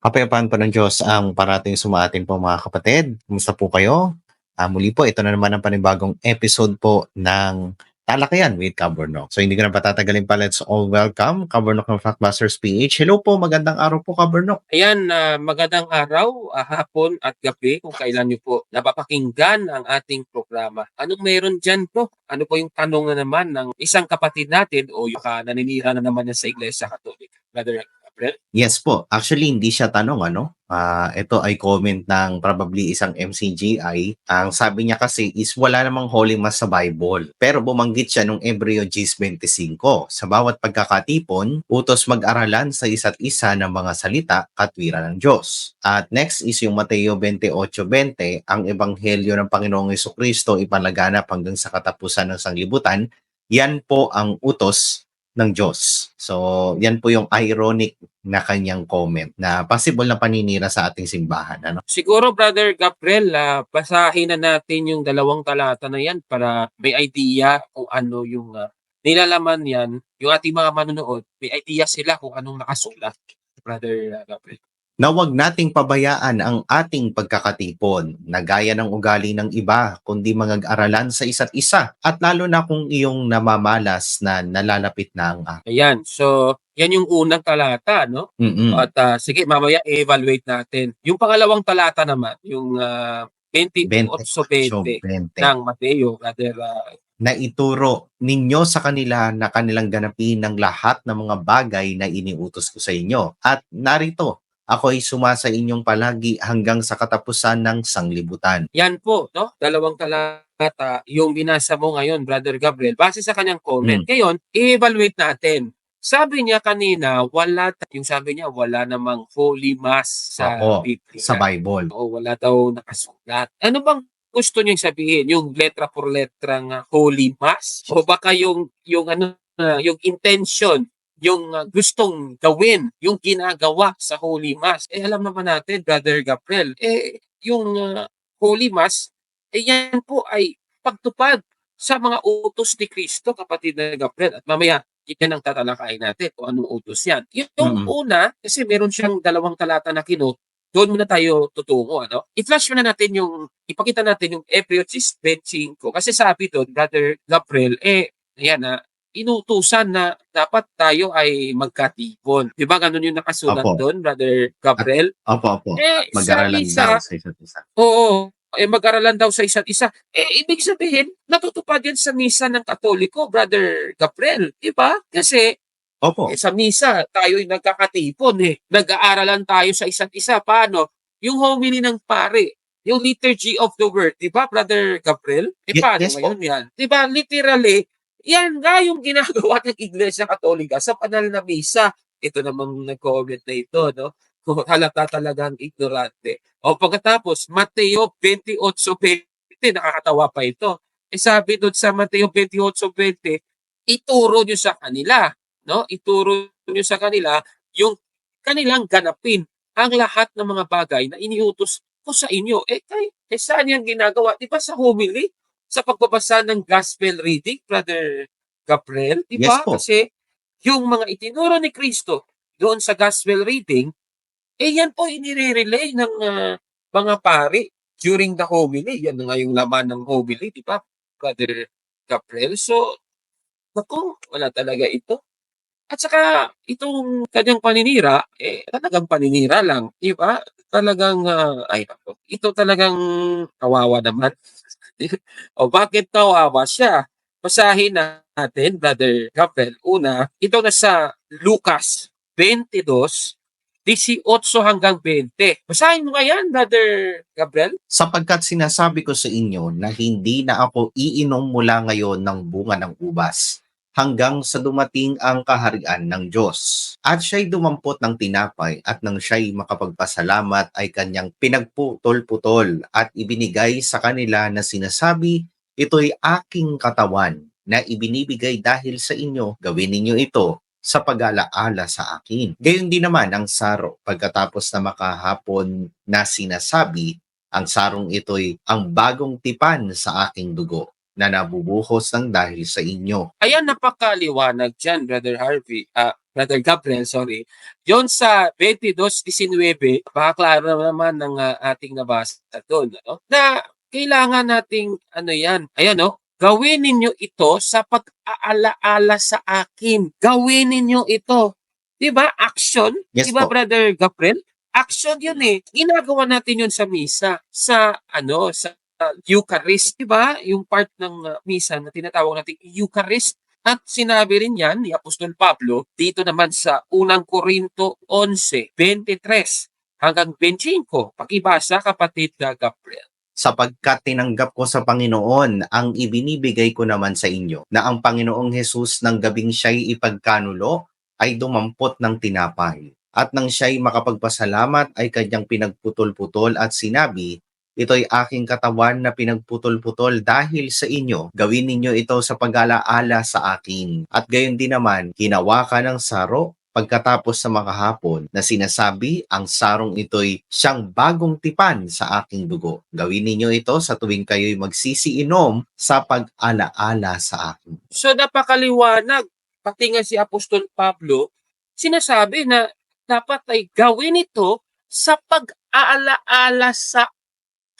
Kapayapaan po ng Diyos ang parating sumaatin po mga kapatid. Kumusta po kayo? Ah, muli po, ito na naman ang panibagong episode po ng Talakayan with Kaburnok. So hindi ko na patatagalin pa. Let's all welcome Kaburnok ng Factbusters PH. Hello po, magandang araw po Kaburnok. Ayan, ah, magandang araw, ah, hapon at gabi kung kailan niyo po napapakinggan ang ating programa. Anong meron dyan po? Ano po yung tanong na naman ng isang kapatid natin o yung ah, naninira na naman yan sa Iglesia Katolik? Brother Gabriel? Yes po, actually hindi siya tanong ano. Ah, ito ay comment ng probably isang MCGI. Ang sabi niya kasi is wala namang Holy Mass sa Bible. Pero bumanggit siya nung Ebreo 10.25. Sa bawat pagkakatipon, utos mag-aralan sa isa't isa ng mga salita katwiran ng Diyos. At next is yung Mateo 28.20, ang ebanghelyo ng Panginoong Kristo ipalaganap hanggang sa katapusan ng sanglibutan. Yan po ang utos ng Diyos. So, yan po yung ironic na kanyang comment na possible na paninira sa ating simbahan. Ano? Siguro, Brother Gabriel, ah, basahin na natin yung dalawang talata na yan para may idea kung ano yung ah, nilalaman yan. Yung ating mga manonood, may idea sila kung anong nakasulat. Brother ah, Gabriel. Na huwag nating pabayaan ang ating pagkakatipon na gaya ng ugali ng iba, kundi mag-aralan sa isa't isa. At lalo na kung iyong namamalas na nalalapit na ang akin. Ayan, so yan yung unang talata, no? Mm-mm. At ah, sige, mamaya i-evaluate natin. Yung pangalawang talata naman, yung uh, 28-20 20. ng Mateo, brother ah, na ituro ninyo sa kanila na kanilang ganapin ng lahat ng mga bagay na iniutos ko sa inyo. At narito, ako ay sumasa inyong palagi hanggang sa katapusan ng sanglibutan. Yan po, no? Dalawang talata yung binasa mo ngayon, Brother Gabriel, base sa kanyang comment. Mm. Ngayon, i-evaluate natin. Sabi niya kanina, wala, yung sabi niya, wala namang Holy Mass sa Oo, Biblia. Sa Bible. O wala daw nakasulat. Ano bang gusto niyang sabihin? Yung letra por letra ng Holy Mass? O baka yung, yung ano, yung intention, yung ah, gustong gawin, yung ginagawa sa Holy Mass. Eh alam naman natin, Brother Gabriel, eh yung ah, Holy Mass, eh yan po ay pagtupad sa mga utos ni Kristo, kapatid na Gabriel. At mamaya, yan ang tatalakayin natin kung anong utos yan. Yung Mm. una, kasi meron siyang dalawang talata na kino, doon muna tayo tutungo. Ano? I-flash muna natin yung, ipakita natin yung Ebreo 6.25. Kasi sabi doon, Brother Gabriel, eh, ayan na, inutusan na dapat tayo ay magkatipon. Di ba ganun yung nakasulat Opo. doon, Brother Gabriel? Opo, opo. eh, Mag-aralan sa daw isa, sa isa't isa. oo, eh mag-aralan daw sa isa't isa. Eh, ibig sabihin, natutupad yan sa misa ng Katoliko, Brother Gabriel. Di ba? Kasi Opo. eh, sa misa, tayo'y nagkakatipon eh. Nag-aaralan tayo sa isa't isa. Paano? Yung homily ng pare, yung liturgy of the word, di ba, Brother Gabriel? Eh, Ye- paano yes po. ngayon yan? Di ba, literally, yan nga yung ginagawa ng Iglesia Katolika sa banal na misa. Ito namang nag-comment na ito, no? Halata talagang ignorante. O pagkatapos, Mateo 28.20, nakakatawa pa ito. Eh sabi doon sa Mateo 28.20, ituro nyo sa kanila no? Ituro niyo sa kanila yung kanilang ganapin ang lahat ng mga bagay na iniutos ko sa inyo. Eh, kay, eh saan yan ginagawa? Di ba sa homily? Sa pagbabasa ng gospel reading, Brother Gabriel? Di ba? Yes po. Kasi yung mga itinuro ni Kristo doon sa gospel reading, eh yan po inire-relay ng ah, mga pari during the homily. Yan na nga yung laman ng homily, di ba, Brother Gabriel? So, naku, wala talaga ito. At saka itong kanyang paninira, eh talagang paninira lang, di ba? Talagang, ah, ay ito talagang kawawa naman. o bakit kawawa siya? Basahin natin, Brother Gabriel. Una, ito na sa Lucas 22, 18 hanggang 20. Basahin mo nga Brother Gabriel. sapagkat sinasabi ko sa inyo na hindi na ako iinom mula ngayon ng bunga ng ubas hanggang sa dumating ang kaharian ng Diyos. At siya'y dumampot ng tinapay at nang siya'y makapagpasalamat ay kanyang pinagputol-putol at ibinigay sa kanila na sinasabi, ito'y aking katawan na ibinibigay dahil sa inyo, gawin ninyo ito sa pag-alaala sa akin. Gayon din naman ang saro pagkatapos na makahapon na sinasabi, ang sarong ito'y ang bagong tipan sa aking dugo na nabubuhos ng dahil sa inyo. Ayan, napakaliwanag dyan, Brother Harvey. Ah, Brother Gabriel, sorry. Yon sa 22:19, paklaro naman ng ah, ating nabasa doon, ano? Na kailangan nating ano 'yan. Ayan no, gawin ninyo ito sa pag-aalaala sa akin. Gawin ninyo ito. 'Di ba? Action. Yes 'Di ba, po. Brother Gabriel? Action 'yun eh. Ginagawa natin 'yun sa misa, sa ano, sa ah, Eucharist, 'di ba? Yung part ng ah, misa na tinatawag nating Eucharist. At sinabi rin yan ni Apostol Pablo dito naman sa unang Korinto 11:23 hanggang 25. Pakibasa kapatid na Gabriel. sapagkat tinanggap ko sa Panginoon ang ibinibigay ko naman sa inyo, na ang Panginoong Hesus ng gabing siya'y ipagkanulo ay dumampot ng tinapay. At nang siya'y makapagpasalamat ay kanyang pinagputol-putol at sinabi, Ito'y aking katawan na pinagputol-putol dahil sa inyo. Gawin ninyo ito sa pag-alaala sa akin. At gayon din naman, hinawakan ng saro pagkatapos sa makahapon na sinasabi ang sarong ito'y siyang bagong tipan sa aking dugo. Gawin ninyo ito sa tuwing kayo'y magsisiinom sa pag-alaala sa akin. So napakaliwanag. Pati nga si Apostol Pablo, sinasabi na dapat ay gawin ito sa pag-aalaala sa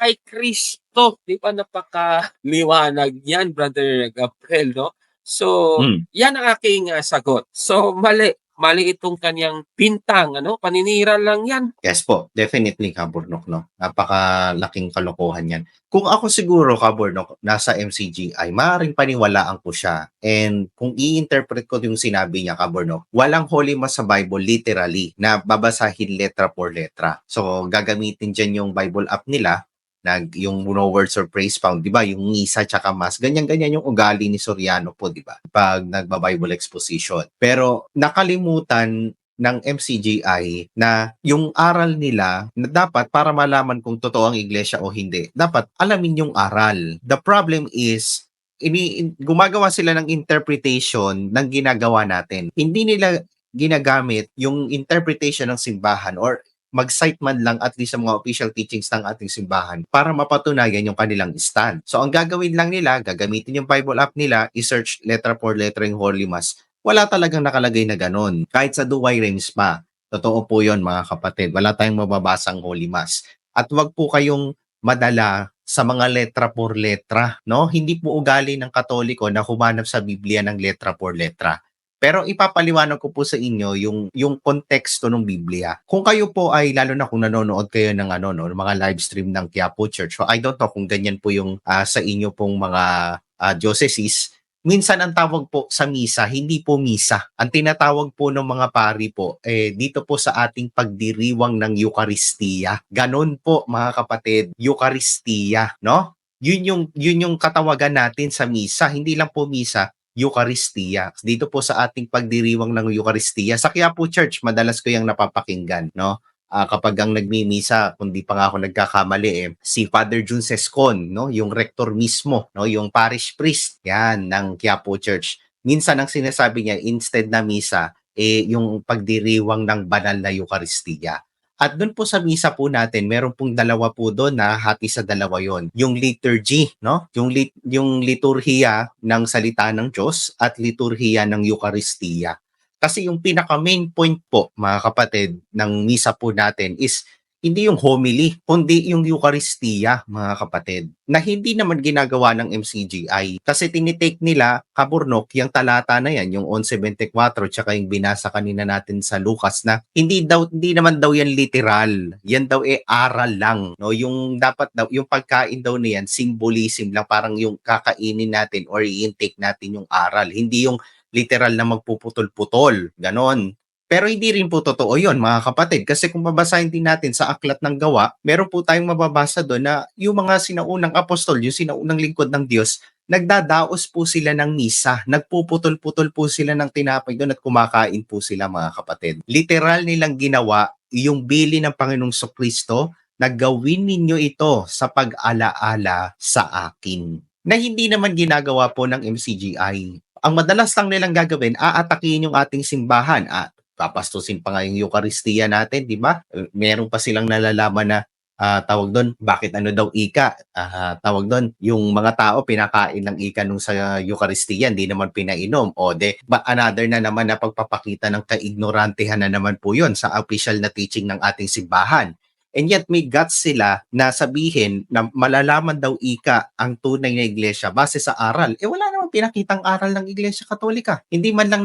kay Kristo. Di ba napakaliwanag yan, Brother Gabriel, no? So, Mm. yan ang aking ah, sagot. So, mali. Mali itong kanyang pintang, ano? Paninira lang yan. Yes po, definitely Kaburnok, no? Napakalaking kalokohan yan. Kung ako siguro, Kaburnok, nasa MCGI, maaaring paniwalaan ko siya. And kung i-interpret ko yung sinabi niya, Kaburnok, walang holy mass sa Bible literally na babasahin letra por letra. So, gagamitin dyan yung Bible app nila nag yung no words or praise found, 'di ba? Yung misa tsaka mass, ganyan-ganyan yung ugali ni Soriano po, 'di ba? Pag nagba-Bible exposition. Pero nakalimutan ng MCGI na yung aral nila na dapat para malaman kung totoo ang iglesia o hindi, dapat alamin yung aral. The problem is ini in- gumagawa sila ng interpretation ng ginagawa natin. Hindi nila ginagamit yung interpretation ng simbahan or mag-cite man lang at least sa mga official teachings ng ating simbahan para mapatunayan yung kanilang stand. So ang gagawin lang nila, gagamitin yung Bible app nila, i-search letra por letra yung Holy Mass. Wala talagang nakalagay na ganun. Kahit sa Duway Rhymes pa. Totoo po yon mga kapatid. Wala tayong mababasang Holy Mass. At wag po kayong madala sa mga letra por letra, no? Hindi po ugali ng Katoliko na humanap sa Biblia ng letra por letra. Pero ipapaliwanag ko po sa inyo yung yung konteksto ng Biblia. Kung kayo po ay lalo na kung nanonood kayo ng ano no, mga live stream ng Quiapo Church. So I don't know kung ganyan po yung ah, sa inyo pong mga ah, diocese. Minsan ang tawag po sa misa, hindi po misa. Ang tinatawag po ng mga pari po, eh, dito po sa ating pagdiriwang ng Eucharistia. Ganon po mga kapatid, Eucharistia, no? Yun yung, yun yung katawagan natin sa misa. Hindi lang po misa, Eucharistia. Dito po sa ating pagdiriwang ng Eucharistia. Sa Quiapo Church, madalas ko yung napapakinggan, no? Ah, kapag ang nagmimisa, kung di pa nga ako nagkakamali, eh, si Father Jun Sescon, no? yung rector mismo, no? yung parish priest yan ng Quiapo Church. Minsan ang sinasabi niya, instead na misa, eh, yung pagdiriwang ng banal na Eucharistia. At doon po sa misa po natin, meron pong dalawa po doon na hati sa dalawa yon. Yung liturgy, no? Yung, lit, yung liturhiya ng salita ng Diyos at liturhiya ng Eucharistia. Kasi yung pinaka main point po, mga kapatid, ng misa po natin is hindi yung homily, kundi yung Eucharistia, mga kapatid, na hindi naman ginagawa ng MCGI. Kasi tinitake nila, kaburnok, yung talata na yan, yung 11.24, tsaka yung binasa kanina natin sa Lucas na hindi daw hindi naman daw yan literal. Yan daw eh aral lang, no? Yung dapat daw yung pagkain daw niyan symbolism lang parang yung kakainin natin or i-intake natin yung aral. Hindi yung literal na magpuputol-putol, ganon. Pero hindi rin po totoo yon mga kapatid. Kasi kung babasahin din natin sa aklat ng gawa, meron po tayong mababasa doon na yung mga sinaunang apostol, yung sinaunang lingkod ng Diyos, nagdadaos po sila ng misa. Nagpuputol-putol po sila ng tinapay doon at kumakain po sila mga kapatid. Literal nilang ginawa yung bili ng Panginoong Kristo na gawin ninyo ito sa pag-alaala sa akin. Na hindi naman ginagawa po ng MCGI. Ang madalas lang nilang gagawin, aatakihin yung ating simbahan. At papastusin pa nga yung Eucharistia natin, di ba? Eh, Meron pa silang nalalaman na ah, tawag doon, bakit ano daw ika? Ah, tawag doon, yung mga tao pinakain ng ika nung sa Eucharistia, hindi naman pinainom. O de, ba another na naman na pagpapakita ng kaignorantehan na naman po yun sa official na teaching ng ating simbahan. And yet may guts sila na sabihin na malalaman daw ika ang tunay na iglesia base sa aral. Eh wala namang pinakitang aral ng Iglesia Katolika. Hindi man lang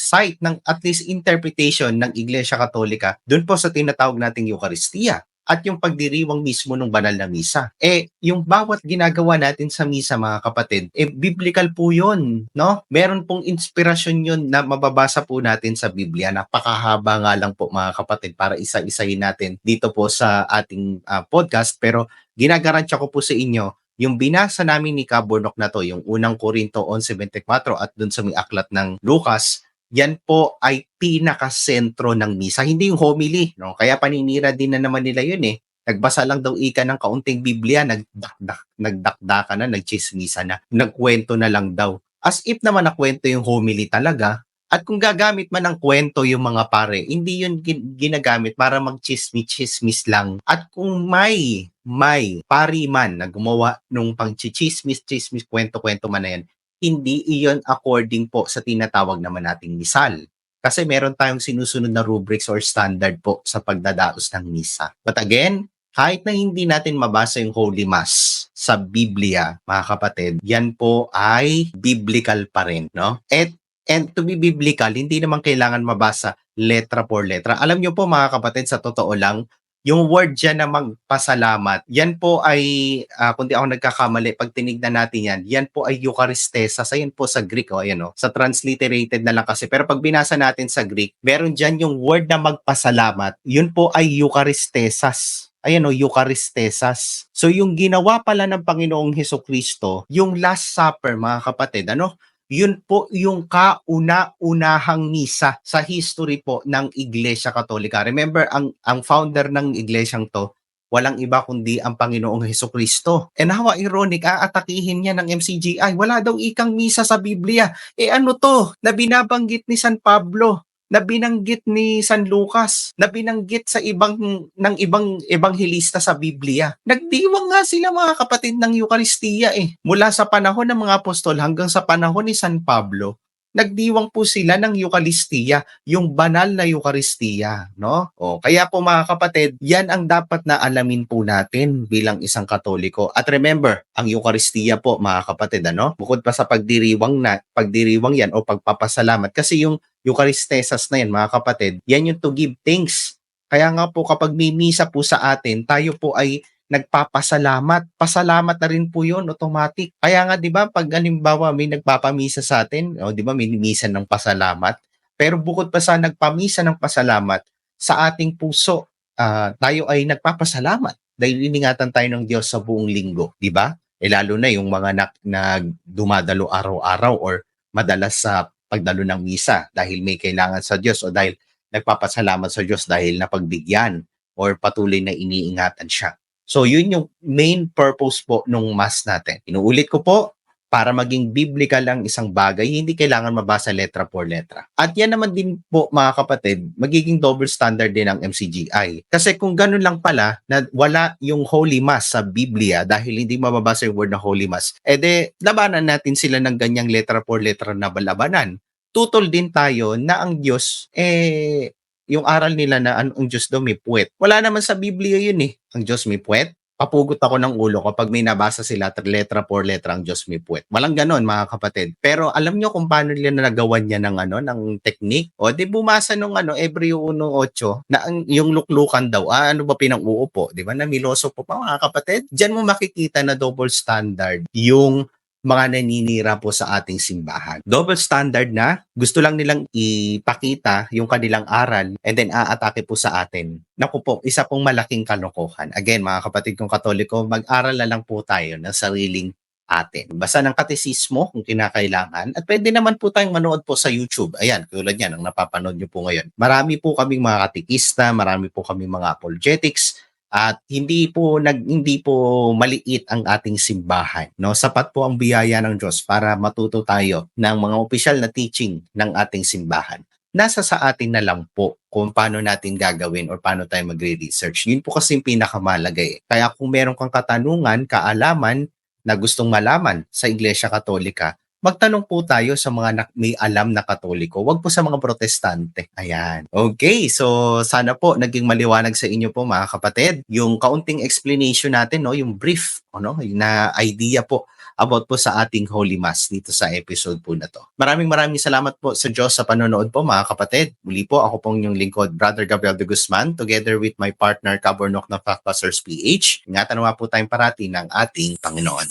nag-cite ng at least interpretation ng Iglesia Katolika doon po sa tinatawag nating Eucharistia at yung pagdiriwang mismo ng banal na misa. Eh, yung bawat ginagawa natin sa misa, mga kapatid, eh, biblical po yun, no? Meron pong inspirasyon yun na mababasa po natin sa Biblia. Napakahaba nga lang po, mga kapatid, para isa-isahin natin dito po sa ating ah, podcast. Pero, ginagaransya ko po sa inyo, yung binasa namin ni Kaburnok na to, yung unang Korinto 11.24 at dun sa may aklat ng Lucas, yan po ay pinakasentro ng misa, hindi yung homily. No? Kaya paninira din na naman nila yun eh. Nagbasa lang daw ika ng kaunting Biblia, nagdakdak, nagdakdaka na, nagchismisa na, nagkwento na lang daw. As if naman na kwento yung homily talaga, at kung gagamit man ng kwento yung mga pare, hindi yun gin- ginagamit para magchismis-chismis lang. At kung may, may pari man na gumawa nung pang-chismis-chismis, kwento-kwento man na yan, hindi iyon according po sa tinatawag naman nating misal. Kasi meron tayong sinusunod na rubrics or standard po sa pagdadaos ng misa. But again, kahit na hindi natin mabasa yung Holy Mass sa Biblia, mga kapatid, yan po ay biblical pa rin, no? At and to be biblical, hindi naman kailangan mabasa letra por letra. Alam niyo po mga kapatid, sa totoo lang, yung word dyan na magpasalamat, yan po ay, ah, kung ako nagkakamali, pag tinignan natin yan, yan po ay Eucharistesa. Sa yan po sa Greek, o ayan o, sa transliterated na lang kasi. Pero pag binasa natin sa Greek, meron dyan yung word na magpasalamat, yun po ay Eucharistesas. Ayan o, Eucharistesas. So yung ginawa pala ng Panginoong Heso Kristo, yung Last Supper, mga kapatid, ano? Yun po yung kauna-unahang misa sa history po ng Iglesia Katolika. Remember, ang, ang founder ng iglesyang to, walang iba kundi ang Panginoong Heso Kristo. And how ironic, aatakihin niya ng MCGI. Wala daw ikang misa sa Biblia. Eh ano to, na binabanggit ni San Pablo, na binanggit ni San Lucas, na binanggit sa ibang ng ibang ebanghelista sa Biblia. Nagdiwang nga sila mga kapatid ng Eucharistia eh. Mula sa panahon ng mga apostol hanggang sa panahon ni San Pablo, nagdiwang po sila ng Eucharistia, yung banal na Eucharistia, no? O, kaya po mga kapatid, yan ang dapat na alamin po natin bilang isang Katoliko. At remember, ang Eucharistia po mga kapatid, ano? Bukod pa sa pagdiriwang na, pagdiriwang yan o pagpapasalamat kasi yung Eucharistesas na yan mga kapatid, yan yung to give thanks. Kaya nga po kapag may misa po sa atin, tayo po ay nagpapasalamat. Pasalamat na rin po yun, automatic. Kaya nga, di ba, pag halimbawa may nagpapamisa sa atin, o di ba, may misa ng pasalamat. Pero bukod pa sa nagpamisa ng pasalamat, sa ating puso, ah, tayo ay nagpapasalamat dahil iningatan tayo ng Diyos sa buong linggo, di ba? Eh lalo na yung mga nag, nag dumadalo araw-araw or madalas sa pagdalo ng misa dahil may kailangan sa Diyos o dahil nagpapasalamat sa Diyos dahil napagbigyan or patuloy na iniingatan siya. So yun yung main purpose po nung mass natin. Inuulit ko po, para maging biblical ang isang bagay, hindi kailangan mabasa letra por letra. At yan naman din po mga kapatid, magiging double standard din ng MCGI. Kasi kung ganun lang pala, na wala yung Holy Mass sa Biblia dahil hindi mababasa yung word na Holy Mass, ede labanan natin sila ng ganyang letra por letra na balabanan. Tutol din tayo na ang Diyos, eh, yung aral nila na ang ang Diyos daw may puwet. Wala naman sa Biblia yun eh. Ang Diyos may puwet. Papugot ako ng ulo kapag may nabasa sila letra por letra ang Diyos may puwet. Walang ganon mga kapatid. Pero alam nyo kung paano nila nagawan niya ng ano ng technique? O di bumasa nung ano Hebreo 1:8 na ang yung luklukan daw. Ah, ano ba pinang-uupo? Di ba? Na miloso po pa mga kapatid. Diyan mo makikita na double standard yung mga naninira po sa ating simbahan. Double standard na gusto lang nilang ipakita yung kanilang aral and then aatake po sa atin. Naku po, isa pong malaking kalokohan. Again, mga kapatid kong katoliko, mag-aral na lang po tayo ng sariling atin. Basta ng katesismo kung kinakailangan at pwede naman po tayong manood po sa YouTube. Ayan, tulad yan ang napapanood nyo po ngayon. Marami po kaming mga katikista, marami po kaming mga apologetics, at hindi po nag hindi po maliit ang ating simbahan no sapat po ang biyaya ng Diyos para matuto tayo ng mga opisyal na teaching ng ating simbahan nasa sa atin na lang po kung paano natin gagawin or paano tayo magre-research. Yun po kasi yung pinakamalaga eh. Kaya kung meron kang katanungan, kaalaman na gustong malaman sa Iglesia Katolika, magtanong po tayo sa mga na- may alam na katoliko, wag po sa mga protestante. Ayan. Okay, so sana po naging maliwanag sa inyo po mga kapatid. Yung kaunting explanation natin, no, yung brief, ano, na idea po about po sa ating Holy Mass dito sa episode po na to. Maraming maraming salamat po sa Diyos sa panonood po mga kapatid. Muli po ako pong yung lingkod, Brother Gabriel de Guzman, together with my partner, Cabornok ng Factbusters PH. Ingatan nawa po tayong parati ng ating Panginoon.